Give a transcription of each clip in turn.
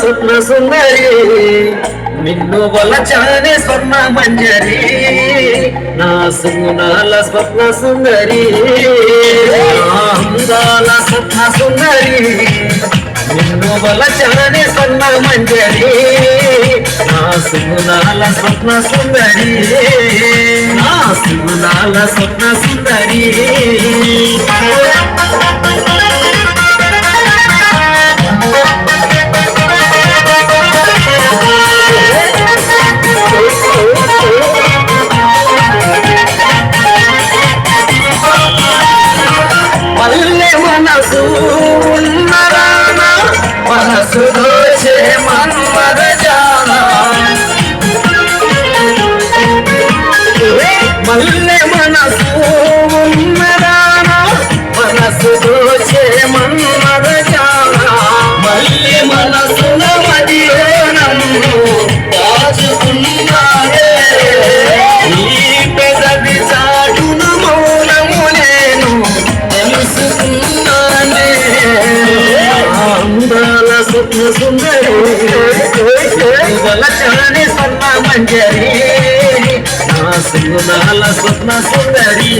స్వప్న సుందరి నిన్ను వలచానే స్వర్ణ మంజరి నా సుగుణాల స్వప్న సుందరి అందాల స్వప్న సుందరి. నిన్ను వలచానే స్వర్ణ మంజరి నా సుగుణాల స్వప్న సుందరి. నా సుగుణాల స్వప్న సుందరి. మంజరి నా సుగుణాల స్వప్న సుందరి.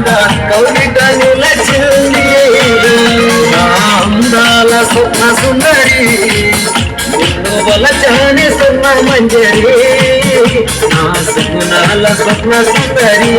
మత్తుగా కవిత నిలచింది నా అందాల స్వప్న సుందరి నిన్ను వలచాని స్వర్ణ మంజరి నా సుగుణాల స్వప్న సుందరి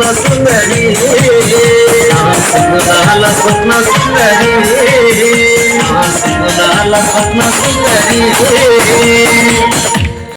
స్వప్న సుందరి. నా స్వప్న సుందరి. నా స్వప్న సుందరి.